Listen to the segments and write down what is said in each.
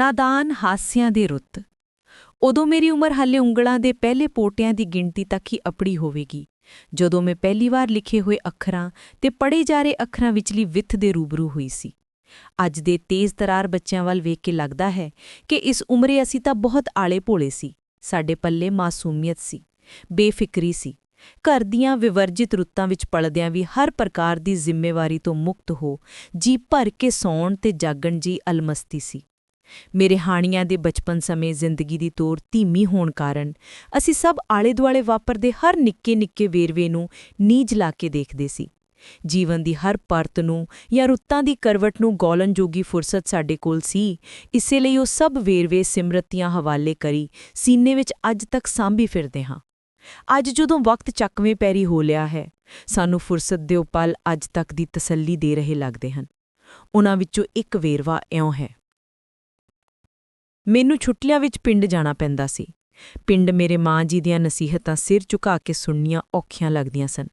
ਨਾਦਾਨ ਹਾਸਿਆਂ ਦੀ ਰੁੱਤ। ਉਦੋਂ ਮੇਰੀ ਉਮਰ ਹਾਲੇ ਉਂਗਲਾਂ ਦੇ ਪਹਿਲੇ ਪੋਟਿਆਂ ਦੀ ਗਿਣਤੀ ਤੱਕ ਹੀ ਅਪੜੀ ਹੋਵੇਗੀ। ਜਦੋਂ ਮੈਂ ਪਹਿਲੀ ਵਾਰ ਲਿਖੇ ਹੋਏ ਅੱਖਰਾਂ ਤੇ ਪੜ੍ਹੇ ਜਾ ਰਹੇ ਅੱਖਰਾਂ ਵਿਚਲੀ ਵਿੱਥ ਦੇ ਰੂਬਰੂ ਹੋਈ ਸੀ। ਅੱਜ ਦੇ ਤੇਜ਼ ਤਰਾਰ ਬੱਚਿਆਂ ਵੱਲ ਵੇਖ ਕੇ ਲੱਗਦਾ ਹੈ ਕਿ ਇਸ ਉਮਰੇ ਅਸੀਂ ਤਾਂ ਬਹੁਤ ਆਲੇ ਭੋਲੇ ਸੀ। ਸਾਡੇ ਪੱਲੇ ਮਾਸੂਮੀਅਤ ਸੀ, ਬੇਫਿਕਰੀ ਸੀ। ਘਰ ਦੀਆਂ ਵਿਵਰਜਿਤ ਰੁੱਤਾਂ ਵਿੱਚ ਪਲਦਿਆਂ ਵੀ ਹਰ ਪ੍ਰਕਾਰ ਦੀ ਜ਼ਿੰਮੇਵਾਰੀ ਤੋਂ ਮੁਕਤ ਹੋ ਜੀ ਭਰ ਕੇ ਸੌਣ ਤੇ ਜਾਗਣ ਜੀ ਅਲਮਸਤੀ ਸੀ। ਮੇਰੇ ਹਾਣੀਆਂ ਦੇ ਬਚਪਨ ਸਮੇਂ ਜ਼ਿੰਦਗੀ ਦੀ ਤੋਰ ਧੀਮੀ ਹੋਣ ਕਾਰਨ ਅਸੀਂ ਸਭ ਆਲੇ-ਦੁਆਲੇ ਵਾਪਰਦੇ ਹਰ ਨਿੱਕੇ-ਨਿੱਕੇ ਵੇਰਵੇ ਨੂੰ ਨੀਝ ਲਾ ਕੇ ਦੇਖਦੇ ਸੀ। ਜੀਵਨ ਦੀ ਹਰ ਪਰਤ ਨੂੰ ਜਾਂ ਰੁੱਤਾਂ ਦੀ ਕਰਵਟ ਨੂੰ ਗੋਲਨ ਜੋਗੀ ਫੁਰਸਤ ਸਾਡੇ ਕੋਲ ਸੀ, ਇਸੇ ਲਈ ਉਹ ਸਭ ਵੇਰਵੇ ਸਿਮਰਤੀਆਂ ਹਵਾਲੇ ਕਰੀ ਸੀਨੇ ਵਿੱਚ ਅੱਜ ਤੱਕ ਸਾਂਭੀ ਫਿਰਦੇ ਹਾਂ। ਅੱਜ ਜਦੋਂ ਵਕਤ ਚੱਕਵੇਂ ਪੈਰੀ ਹੋ ਲਿਆ ਹੈ, ਸਾਨੂੰ ਫੁਰਸਤ ਦੇ ਉਹ ਅੱਜ ਤੱਕ ਦੀ ਤਸੱਲੀ ਦੇ ਰਹੇ ਲੱਗਦੇ ਹਨ। ਉਹਨਾਂ ਵਿੱਚੋਂ ਇੱਕ ਵੇਰਵਾ ਇਉਂ ਹੈ। ਮੈਨੂੰ ਛੁੱਟੀਆਂ ਵਿੱਚ ਪਿੰਡ ਜਾਣਾ ਪੈਂਦਾ ਸੀ। ਪਿੰਡ ਮੇਰੇ ਮਾਂ ਜੀ ਦੀਆਂ ਨਸੀਹਤਾਂ ਸਿਰ ਝੁਕਾ ਕੇ ਸੁਣਨੀਆਂ ਔਖੀਆਂ ਲੱਗਦੀਆਂ ਸਨ।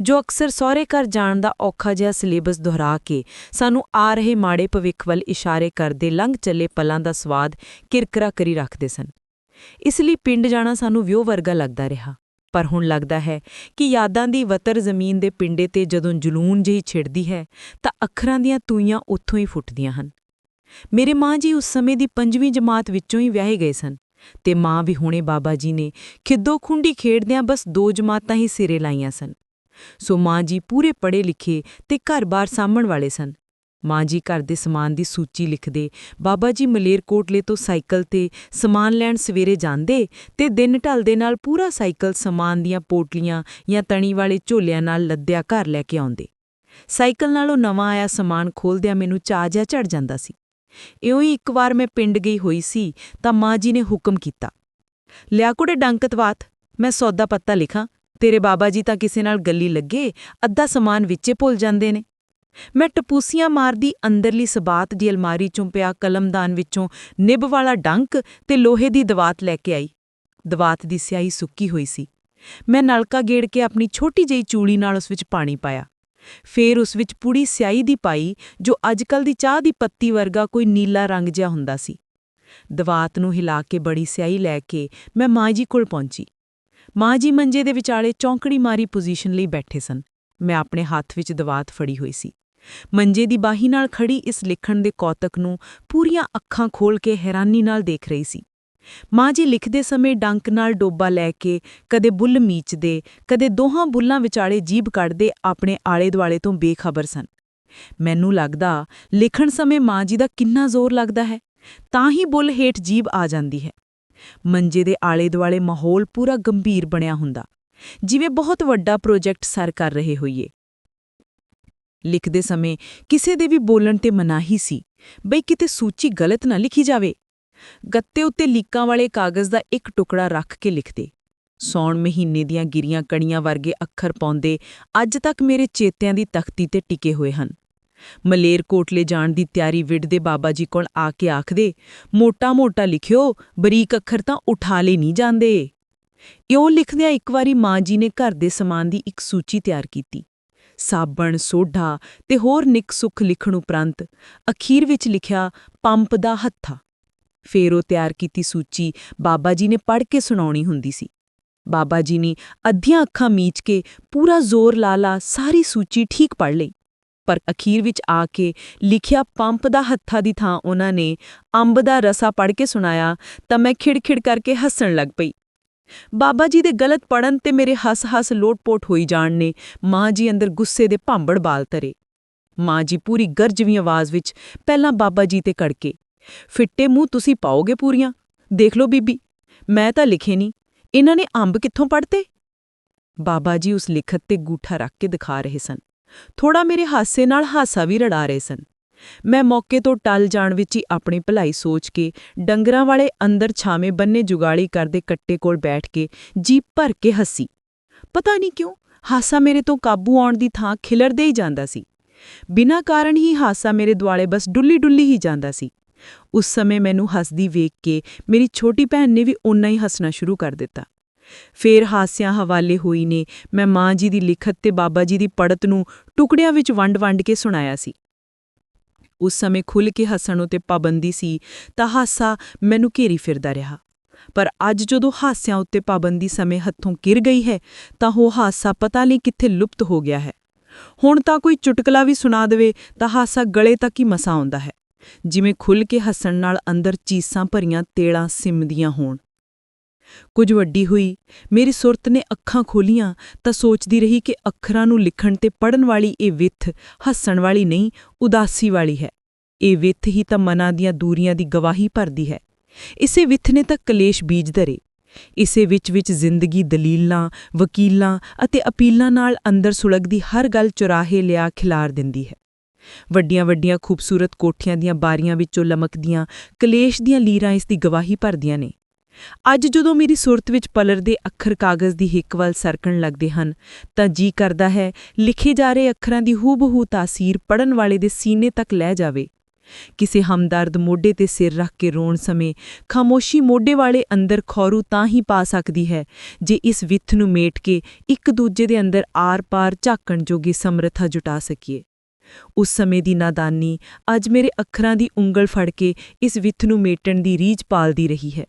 ਜੋ ਅਕਸਰ ਸਹੁਰੇ ਘਰ ਜਾਣ ਦਾ ਔਖਾ ਜਿਹਾ ਸਿਲੇਬਸ ਦੁਹਰਾ ਕੇ ਸਾਨੂੰ ਆ ਰਹੇ ਮਾੜੇ ਭਵਿੱਖ ਵੱਲ ਇਸ਼ਾਰੇ ਕਰਦੇ ਲੰਘ ਚੱਲੇ ਪਲਾਂ ਦਾ ਸਵਾਦ ਕਿਰਕਰਾ ਕਰੀ ਰੱਖਦੇ ਸਨ। ਇਸ ਲਈ ਪਿੰਡ ਜਾਣਾ ਸਾਨੂੰ ਵਿਉ ਵਰਗਾ ਲੱਗਦਾ ਰਿਹਾ। ਪਰ ਹੁਣ ਲੱਗਦਾ ਹੈ ਕਿ ਯਾਦਾਂ ਦੀ ਵਤਰ ਜ਼ਮੀਨ ਦੇ ਪਿੰਡੇ ਤੇ ਜਦੋਂ ਜਲੂਨ ਜਿਹੀ ਛਿੜਦੀ ਹੈ ਤਾਂ ਅੱਖਰਾਂ ਦੀਆਂ ਤੂਈਆਂ ਉੱਥੋਂ ਹੀ ਫੁੱਟਦੀਆਂ ਹਨ। ਮੇਰੇ ਮਾਂ ਜੀ ਉਸ ਸਮੇਂ ਦੀ ਪੰਜਵੀਂ ਜਮਾਤ ਵਿੱਚੋਂ ਹੀ ਵਿਆਹੇ ਗਏ ਸਨ ਤੇ ਮਾਂ ਵੀ ਹੁਣੇ ਬਾਬਾ ਜੀ ਨੇ ਖਿੱਦੋ ਖੁੰਡੀ ਖੇਡਦਿਆਂ ਬਸ ਦੋ ਜਮਾਤਾਂ ਹੀ ਸਿਰੇ ਲਾਈਆਂ ਸਨ। ਸੋ ਮਾਂ ਜੀ ਪੂਰੇ ਪੜ੍ਹੇ ਲਿਖੇ ਤੇ ਘਰ-ਬਾਰ ਸਾਂਭਣ ਵਾਲੇ ਸਨ। ਮਾਂ ਜੀ ਘਰ ਦੇ ਸਮਾਨ ਦੀ ਸੂਚੀ ਲਿਖਦੇ ਬਾਬਾ ਜੀ ਮਲੇਰਕੋਟਲੇ ਤੋਂ ਸਾਈਕਲ ਤੇ ਸਮਾਨ ਲੈਣ ਸਵੇਰੇ ਜਾਂਦੇ ਤੇ ਦਿਨ ਢਲਦੇ ਨਾਲ ਪੂਰਾ ਸਾਈਕਲ ਸਮਾਨ ਦੀਆਂ ਪੋਟਲੀਆਂ ਜਾਂ ਤਣੀ ਵਾਲੇ ਝੋਲਿਆਂ ਨਾਲ ਲੱਦਿਆ ਘਰ ਲੈ ਕੇ ਆਉਂਦੇ। ਸਾਈਕਲ ਨਾਲੋਂ ਨਵਾਂ ਆਇਆ ਸਮਾਨ ਖੋਲਦਿਆਂ ਮੈਨੂੰ ਚਾਹ ਜਿਹਾ ਚੜ ਜਾਂਦਾ ਸੀ। ਇਉਂ ਹੀ ਇੱਕ ਵਾਰ ਮੈਂ ਪਿੰਡ ਗਈ ਹੋਈ ਸੀ, ਤਾਂ ਮਾਂ ਜੀ ਨੇ ਹੁਕਮ ਕੀਤਾ। ਲਿਆ ਕੁੜੇ ਡੰਕਤਵਾਤ ਮੈਂ ਸੌਦਾ ਪੱਤਾ ਲਿਖਾਂ, ਤੇਰੇ ਬਾਬਾ ਜੀ ਤਾਂ ਕਿਸੇ ਨਾਲ ਗੱਲੀ ਲੱਗੇ, ਅੱਧਾ ਸਮਾਨ ਵਿੱਚੇ ਭੁੱਲ ਜਾਂਦੇ ਨੇ। ਮੈਂ ਟਪੂਸੀਆਂ ਮਾਰਦੀ ਅੰਦਰਲੀ ਸਬਾਤ ਦੀ ਅਲਮਾਰੀ ਚੋਂ ਪਿਆ ਕਲਮਦਾਨ ਵਿੱਚੋਂ ਨਿੱਬ ਵਾਲਾ ਡੰਕ ਤੇ ਲੋਹੇ ਦੀ ਦਵਾਤ ਲੈ ਕੇ ਆਈ। ਦਵਾਤ ਦੀ ਸਿਆਹੀ ਸੁੱਕੀ ਹੋਈ ਸੀ। ਮੈਂ ਨਲਕਾ ਗੇੜ ਕੇ ਆਪਣੀ ਛੋਟੀ ਜਿਹੀ ਚੂੜੀ ਨਾਲ ਉਸ ਵਿੱਚ ਪਾਣੀ ਪਾਇਆ। ਫੇਰ ਉਸ ਵਿੱਚ ਪੂੜੀ ਸਿਆਹੀ ਦੀ ਪਾਈ, ਜੋ ਅੱਜਕੱਲ ਦੀ ਚਾਹ ਦੀ ਪੱਤੀ ਵਰਗਾ ਕੋਈ ਨੀਲਾ ਰੰਗ ਜਿਹਾ ਹੁੰਦਾ ਸੀ। ਦਵਾਤ ਨੂੰ ਹਿਲਾ ਕੇ ਬੜੀ ਸਿਆਹੀ ਲੈ ਕੇ ਮੈਂ ਮਾਂ ਜੀ ਕੋਲ ਪਹੁੰਚੀ। ਮਾਂ ਜੀ ਮੰਜੇ ਦੇ ਵਿਚਾਲੇ ਚੌਂਕੜੀ ਮਾਰੀ ਪੋਜੀਸ਼ਨ ਲਈ ਬੈਠੇ ਸਨ। ਮੈਂ ਆਪਣੇ ਹੱਥ ਵਿੱਚ ਦਵਾਤ ਫੜੀ ਹੋਈ ਸੀ। ਮੰਜੇ ਦੀ ਬਾਹੀ ਨਾਲ ਖੜੀ ਇਸ ਲਿਖਣ ਦੇ ਕੌਤਕ ਨੂੰ ਪੂਰੀਆਂ ਅੱਖਾਂ ਖੋਲ ਕੇ ਹੈਰਾਨੀ ਨਾਲ ਦੇਖ ਰਹੀ ਸੀ। ਮਾਂ ਜੀ ਲਿਖਦੇ ਸਮੇਂ ਡੰਕ ਨਾਲ ਡੋਬਾ ਲੈ ਕੇ ਕਦੇ ਬੁੱਲ ਮੀਚਦੇ, ਕਦੇ ਦੋਹਾਂ ਬੁੱਲਾਂ ਵਿਚਾਲੇ ਜੀਭ ਕੱਢਦੇ ਆਪਣੇ ਆਲੇ-ਦੁਆਲੇ ਤੋਂ ਬੇਖਬਰ ਸਨ। ਮੈਨੂੰ ਲੱਗਦਾ ਲਿਖਣ ਸਮੇਂ ਮਾਂ ਜੀ ਦਾ ਕਿੰਨਾ ਜ਼ੋਰ ਲੱਗਦਾ ਹੈ, ਤਾਂ ਹੀ ਬੁੱਲ ਹੇਠ ਜੀਭ ਆ ਜਾਂਦੀ ਹੈ। ਮੰਜੇ ਦੇ ਆਲੇ-ਦੁਆਲੇ ਮਾਹੌਲ ਪੂਰਾ ਗੰਭੀਰ ਬਣਿਆ ਹੁੰਦਾ। ਜਿਵੇਂ ਬਹੁਤ ਵੱਡਾ ਪ੍ਰੋਜੈਕਟ ਸਰ ਕਰ ਰਹੇ ਹੋਈਏ। ਲਿਖਦੇ ਸਮੇਂ ਕਿਸੇ ਦੇ ਵੀ ਬੋਲਣ ਤੇ ਮਨਾਹੀ ਸੀ, ਬਈ ਕਿਤੇ ਸੂਚੀ ਗਲਤ ਨਾ ਲਿਖੀ ਜਾਵੇ। ਗੱਤੇ ਉੱਤੇ ਲੀਕਾਂ ਵਾਲੇ ਕਾਗਜ਼ ਦਾ ਇੱਕ ਟੁਕੜਾ ਰੱਖ ਕੇ ਲਿਖਦੇ, ਸੌਣ ਮਹੀਨੇ ਦੀਆਂ ਗਿਰੀਆਂ ਕਣੀਆਂ ਵਰਗੇ ਅੱਖਰ ਪਾਉਂਦੇ ਅੱਜ ਤੱਕ ਮੇਰੇ ਚੇਤਿਆਂ ਦੀ ਤਖਤੀ ਤੇ ਟਿਕੇ ਹੋਏ ਹਨ। ਮਲੇਰ ਕੋਟਲੇ ਜਾਣ ਦੀ ਤਿਆਰੀ ਵਿੜਦੇ ਬਾਬਾ ਜੀ ਕੋਲ ਆ ਕੇ ਆਖਦੇ ਮੋਟਾ-ਮੋਟਾ ਲਿਖਿਓ, ਬਰੀਕ ਅੱਖਰ ਤਾਂ ਉਠਾ ਲੈ ਨਹੀਂ ਜਾਂਦੇ। ਇਉਂ ਲਿਖਦਿਆਂ ਇੱਕ ਵਾਰੀ ਮਾਂ ਜੀ ਨੇ ਘਰ ਦੇ ਸਮਾਨ ਦੀ ਇੱਕ ਸੂਚੀ ਤਿਆਰ ਕੀਤੀ। ਸਾਬਣ, ਸੋਢਾ ਤੇ ਹੋਰ ਨਿੱਕ ਸੁੱਖ ਲਿਖਣ ਉਪਰੰਤ ਅਖੀਰ ਵਿੱਚ ਲਿਖਿਆ, ਪੰਪ ਦਾ ਹੱਥਾ। ਫੇਰ ਉਹ ਤਿਆਰ ਕੀਤੀ ਸੂਚੀ ਬਾਬਾ ਜੀ ਨੇ ਪੜ੍ਹ ਕੇ ਸੁਣਾਉਣੀ ਹੁੰਦੀ ਸੀ। ਬਾਬਾ ਜੀ ਨੇ ਅੱਧੀਆਂ ਅੱਖਾਂ ਮੀਚ ਕੇ ਪੂਰਾ ਜ਼ੋਰ ਲਾ ਲਾ ਸਾਰੀ ਸੂਚੀ ਠੀਕ ਪੜ੍ਹ ਲਈ। ਪਰ ਅਖੀਰ ਵਿੱਚ ਆ ਕੇ ਲਿਖਿਆ ਪੰਪ ਦਾ ਹੱਥਾ ਦੀ ਥਾਂ ਉਹਨਾਂ ਨੇ ਅੰਬ ਦਾ ਰਸਾ ਪੜ੍ਹ ਕੇ ਸੁਣਾਇਆ ਤਾਂ ਮੈਂ ਖਿੜਖਿੜ ਕਰਕੇ ਹੱਸਣ ਲੱਗ ਪਈ। ਬਾਬਾ ਜੀ ਦੇ ਗਲਤ ਪੜਨ ਤੇ ਮੇਰੇ ਹੱਸ-ਹੱਸ ਲੋਟਪੋਟ ਹੋਈ ਜਾਣ ਨੇ, ਮਾਂ ਜੀ ਅੰਦਰ ਗੁੱਸੇ ਦੇ ਭਾਂਬੜ ਬਾਲ ਤਰੇ। ਮਾਂ ਜੀ ਪੂਰੀ ਗਰਜਵੀਂ ਆਵਾਜ਼ ਵਿੱਚ ਪਹਿਲਾਂ ਬਾਬਾ ਜੀ ਤੇ ਕੜਕੇ ਫਿੱਟੇ ਮੂੰਹ ਤੁਸੀਂ ਪਾਓਗੇ ਪੂਰੀਆਂ? ਦੇਖ ਲਓ ਬੀਬੀ, ਮੈਂ ਤਾਂ ਲਿਖੇ ਨਹੀਂ ਇਹਨਾਂ ਨੇ ਅੰਬ ਕਿੱਥੋਂ ਪੜਤੇ ਬਾਬਾ ਜੀ ਉਸ ਲਿਖਤ ਤੇ ਗੂਠਾ ਰੱਖ ਕੇ ਦਿਖਾ ਰਹੇ ਸਨ। ਥੋੜਾ ਮੇਰੇ ਹਾਸੇ ਨਾਲ ਹਾਸਾ ਵੀ ਰੜਾ ਰਹੇ ਸਨ। ਮੈਂ ਮੌਕੇ ਤੋਂ ਟਲ ਜਾਣ ਵਿੱਚ ਹੀ ਆਪਣੀ ਭਲਾਈ ਸੋਚ ਕੇ ਡੰਗਰਾਂ ਵਾਲੇ ਅੰਦਰ ਛਾਵੇਂ ਬੰਨੇ ਜੁਗਾਲੀ ਕਰਦੇ ਕੱਟੇ ਕੋਲ ਬੈਠ ਕੇ ਜੀਪ ਭਰ ਕੇ ਹੱਸੀ। ਪਤਾ ਨਹੀਂ ਕਿਉਂ, ਹਾਸਾ ਮੇਰੇ ਤੋਂ ਕਾਬੂ ਆਉਣ ਦੀ ਥਾਂ ਖਿਲਰਦੇ ਹੀ ਜਾਂਦਾ ਸੀ। ਬਿਨਾਂ ਕਾਰਨ ਹੀ ਹਾਸਾ ਮੇਰੇ ਦੁਆਲੇ ਬਸ ਡੁੱਲੀ ਡੁੱਲੀ ਹੀ ਜਾਂਦਾ ਸੀ। ਉਸ ਸਮੇਂ ਮੈਨੂੰ ਹੱਸਦੀ ਵੇਖ ਕੇ ਮੇਰੀ ਛੋਟੀ ਭੈਣ ਨੇ ਵੀ ਓਨਾ ਹੀ ਹੱਸਣਾ ਸ਼ੁਰੂ ਕਰ ਦਿੱਤਾ। ਫੇਰ ਹਾਸਿਆਂ ਹਵਾਲੇ ਹੋਈ ਨੇ, ਮੈਂ ਮਾਂ ਜੀ ਦੀ ਲਿਖਤ ਤੇ ਬਾਬਾ ਜੀ ਦੀ ਪੜਤ ਨੂੰ ਟੁਕੜਿਆਂ ਵਿੱਚ ਵੰਡ-ਵੰਡ ਕੇ ਸੁਣਾਇਆ ਸੀ। ਉਸ ਸਮੇਂ ਖੁੱਲ੍ਹ ਕੇ ਹੱਸਣ ਉਤੇ ਪਾਬੰਦੀ ਸੀ, ਤਾਂ ਹਾਸਾ ਮੈਨੂੰ ਘੇਰੀ ਫਿਰਦਾ ਰਿਹਾ। ਪਰ ਅੱਜ ਜਦੋਂ ਹਾਸਿਆਂ ਉੱਤੇ ਪਾਬੰਦੀ ਸਮੇਂ ਹੱਥੋਂ ਗਿਰ ਗਈ ਹੈ, ਤਾਂ ਉਹ ਹਾਸਾ ਪਤਾ ਨਹੀਂ ਕਿੱਥੇ ਲੁਪਤ ਹੋ ਗਿਆ ਹੈ। ਹੁਣ ਤਾਂ ਕੋਈ ਚੁਟਕਲਾ ਵੀ ਸੁਣਾ ਦੇਵੇ, ਤਾਂ ਹਾਸਾ ਗਲੇ ਤੱਕ ਹੀ ਮਸਾ ਆਉਂਦਾ ਹੈ। ਜਿਵੇਂ ਖੁੱਲ੍ਹ ਕੇ ਹੱਸਣ ਨਾਲ ਅੰਦਰ ਚੀਸਾਂ ਭਰੀਆਂ ਤੇਲਾਂ ਸਿਮਦੀਆਂ ਹੋਣ। ਕੁਝ ਵੱਡੀ ਹੋਈ, ਮੇਰੀ ਸੁਰਤ ਨੇ ਅੱਖਾਂ ਖੋਲੀਆਂ ਤਾਂ ਸੋਚਦੀ ਰਹੀ ਕਿ ਅੱਖਰਾਂ ਨੂੰ ਲਿਖਣ ਤੇ ਪੜਨ ਵਾਲੀ ਇਹ ਵਿੱਥ ਹੱਸਣ ਵਾਲੀ ਨਹੀਂ, ਉਦਾਸੀ ਵਾਲੀ ਹੈ। ਇਹ ਵਿੱਥ ਹੀ ਤਾਂ ਮਨਾਂ ਦੀਆਂ ਦੂਰੀਆਂ ਦੀ ਗਵਾਹੀ ਭਰਦੀ ਹੈ। ਇਸੇ ਵਿੱਥ ਨੇ ਤਾਂ ਕਲੇਸ਼ ਬੀਜ ਧਰੇ ਇਸੇ ਵਿੱਚ ਵਿੱਚ ਜ਼ਿੰਦਗੀ ਦਲੀਲਾਂ, ਵਕੀਲਾਂ ਅਤੇ ਅਪੀਲਾਂ ਨਾਲ ਅੰਦਰ ਸੁਲਗਦੀ ਹਰ ਗੱਲ ਚੁਰਾਹੇ ਲਿਆ ਖਿਲਾਰ ਦਿੰਦੀ ਹੈ। ਵੱਡੀਆਂ ਵੱਡੀਆਂ ਖੂਬਸੂਰਤ ਕੋਠੀਆਂ ਦੀਆਂ ਬਾਰੀਆਂ ਵਿੱਚੋਂ ਲਮਕਦੀਆਂ ਕਲੇਸ਼ ਦੀਆਂ ਲੀਰਾਂ ਇਸ ਦੀ ਗਵਾਹੀ ਭਰਦੀਆਂ ਨੇ। ਅੱਜ ਜਦੋਂ ਮੇਰੀ ਸੁਰਤ ਵਿੱਚ ਪਲਰ ਦੇ ਅੱਖਰ ਕਾਗਜ਼ ਦੀ ਹਿੱਕ ਵੱਲ ਸਰਕਣ ਲੱਗਦੇ ਹਨ, ਤਾਂ ਜੀ ਕਰਦਾ ਹੈ, ਲਿਖੇ ਜਾ ਰਹੇ ਅੱਖਰਾਂ ਦੀ ਹੂਬਹੂ ਤਾਸੀਰ ਪੜਨ ਵਾਲੇ ਦੇ ਸੀਨੇ ਤੱਕ ਲੈ ਜਾਵੇ। ਕਿਸੇ ਹਮਦਰਦ ਮੋਢੇ ਤੇ ਸਿਰ ਰੱਖ ਕੇ ਰੋਣ ਸਮੇਂ ਖਾਮੋਸ਼ੀ ਮੋਢੇ ਵਾਲੇ ਅੰਦਰ ਖੌਰੂ ਤਾਂ ਹੀ ਪਾ ਸਕਦੀ ਹੈ, ਜੇ ਇਸ ਵਿੱਥ ਨੂੰ ਮੇਟ ਕੇ ਇੱਕ ਦੂਜੇ ਦੇ ਅੰਦਰ ਆਰ-ਪਾਰ ਝਾਕਣ ਜੋਗੀ ਸਮਰੱਥਾ ਜੁਟਾ ਸਕੀਏ। ਉਸ ਸਮੇਂ ਦੀ ਨਾਦਾਨੀ ਅੱਜ ਮੇਰੇ ਅੱਖਰਾਂ ਦੀ ਉਂਗਲ ਫੜ ਕੇ ਇਸ ਵਿੱਥ ਨੂੰ ਮੇਟਣ ਦੀ ਰੀਝ ਪਾਲਦੀ ਰਹੀ ਹੈ।